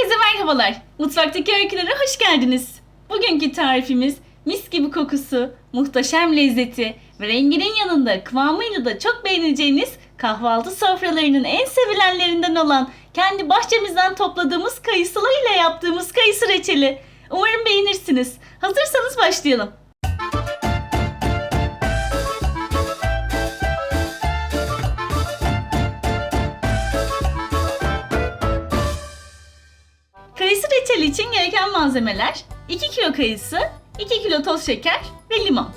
Herkese merhabalar. Mutfaktaki öykülere hoş geldiniz. Bugünkü tarifimiz mis gibi kokusu, muhteşem lezzeti ve renginin yanında kıvamıyla da çok beğeneceğiniz kahvaltı sofralarının en sevilenlerinden olan kendi bahçemizden topladığımız kayısılar ile yaptığımız kayısı reçeli. Umarım beğenirsiniz. Hazırsanız başlayalım. Reçeli için gereken malzemeler 2 kilo kayısı, 2 kilo toz şeker ve limon.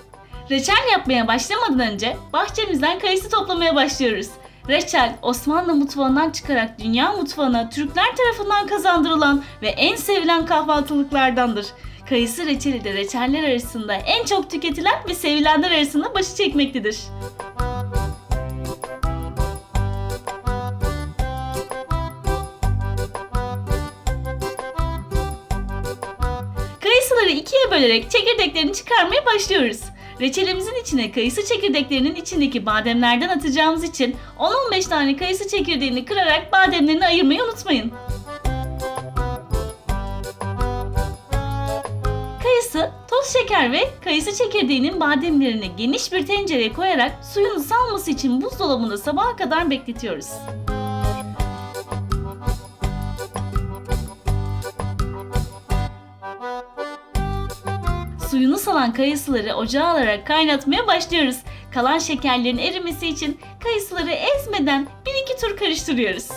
Reçel yapmaya başlamadan önce bahçemizden kayısı toplamaya başlıyoruz. Reçel Osmanlı mutfağından çıkarak dünya mutfağına Türkler tarafından kazandırılan ve en sevilen kahvaltılıklardandır. Kayısı reçeli de reçeller arasında en çok tüketilen ve sevilenler arasında başı çekmektedir. İkiye bölerek çekirdeklerini çıkarmaya başlıyoruz. Reçelimizin içine kayısı çekirdeklerinin içindeki bademlerden atacağımız için 10-15 tane kayısı çekirdeğini kırarak bademlerini ayırmayı unutmayın. Kayısı, toz şeker ve kayısı çekirdeğinin bademlerini geniş bir tencereye koyarak suyunu salması için buzdolabında sabaha kadar bekletiyoruz. Suyunu salan kayısıları ocağa alarak kaynatmaya başlıyoruz. Kalan şekerlerin erimesi için kayısıları ezmeden bir iki tur karıştırıyoruz.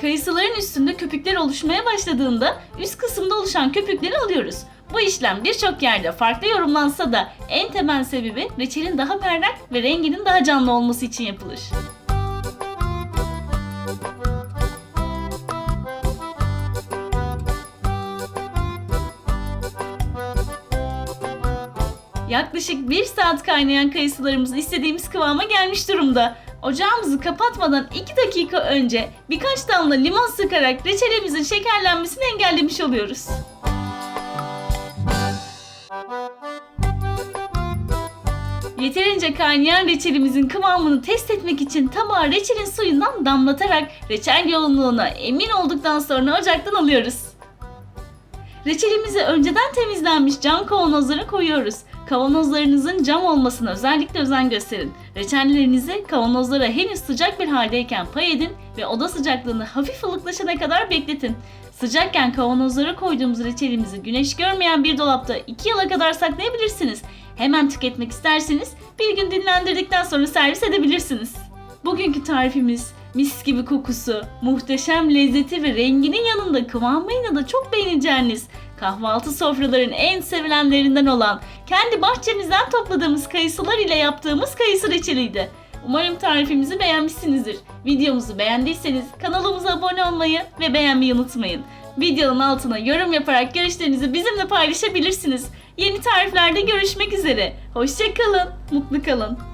Kayısıların üstünde köpükler oluşmaya başladığında üst kısımda oluşan köpükleri alıyoruz. Bu işlem birçok yerde farklı yorumlansa da en temel sebebi reçelin daha berrak ve renginin daha canlı olması için yapılır. Yaklaşık 1 saat kaynayan kayısılarımız istediğimiz kıvama gelmiş durumda. Ocağımızı kapatmadan 2 dakika önce birkaç damla limon sıkarak reçelimizin şekerlenmesini engellemiş oluyoruz. Yeterince kaynayan reçelimizin kıvamını test etmek için tabağa reçelin suyundan damlatarak reçel yoğunluğuna emin olduktan sonra ocaktan alıyoruz. Reçelimizi önceden temizlenmiş cam kavanozlara koyuyoruz. Kavanozlarınızın cam olmasına özellikle özen gösterin. Reçellerinizi kavanozlara henüz sıcak bir haldeyken pay edin ve oda sıcaklığını hafif ılıklaşana kadar bekletin. Sıcakken kavanozlara koyduğumuz reçelimizi güneş görmeyen bir dolapta 2 yıla kadar saklayabilirsiniz. Hemen tüketmek isterseniz bir gün dinlendirdikten sonra servis edebilirsiniz. Bugünkü tarifimiz mis gibi kokusu, muhteşem lezzeti ve renginin yanında kıvamıyla da çok beğeneceğiniz kahvaltı sofraların en sevilenlerinden olan kendi bahçemizden topladığımız kayısılar ile yaptığımız kayısı reçeliydi. Umarım tarifimizi beğenmişsinizdir. Videomuzu beğendiyseniz kanalımıza abone olmayı ve beğenmeyi unutmayın. Videonun altına yorum yaparak görüşlerinizi bizimle paylaşabilirsiniz. Yeni tariflerde görüşmek üzere. Hoşçakalın, mutlu kalın.